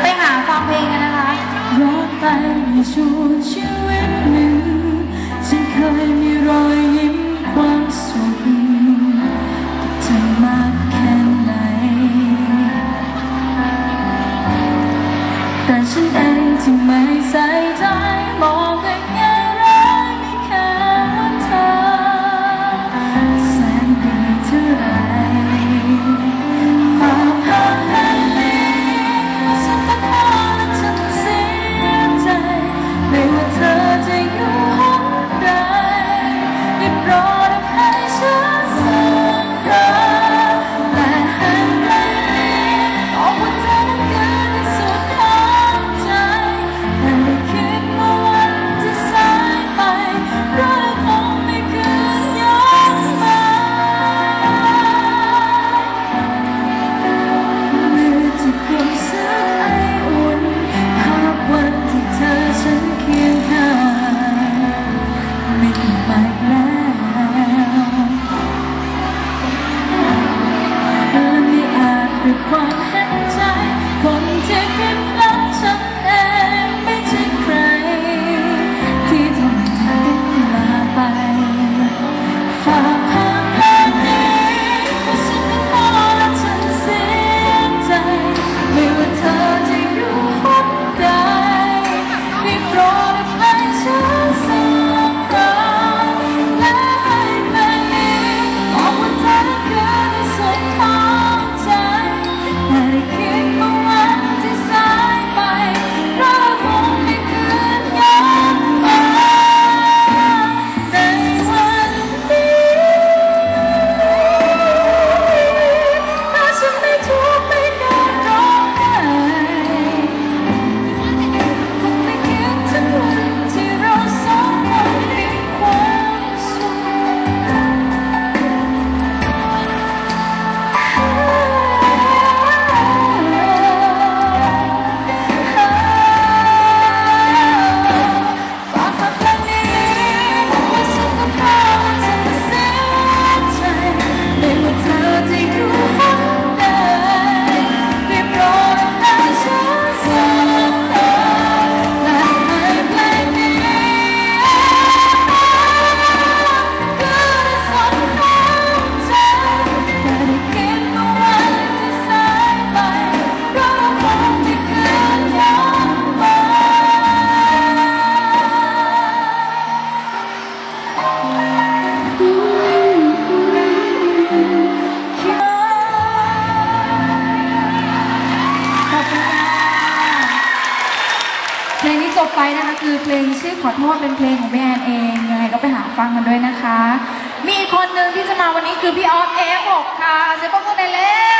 ไปหาฟังเพลงกันนะคะร้องไปในช่วงชีวิตหนึ่งฉันเคยมีรอยยิ้มความสุขเธมากแค่ไหน แต่ฉันเองที่ไม่ใส่ใจมองให้ เพลงที่จบไปนะคะคือเพลงชื่อขอโทษเป็นเพลงของแม่เองยังไงก็ไปหาฟังกันด้วยนะคะ มีคนหนึ่งที่จะมาวันนี้คือพี่ออฟเอฟหกค่ะเซฟก็ในเล่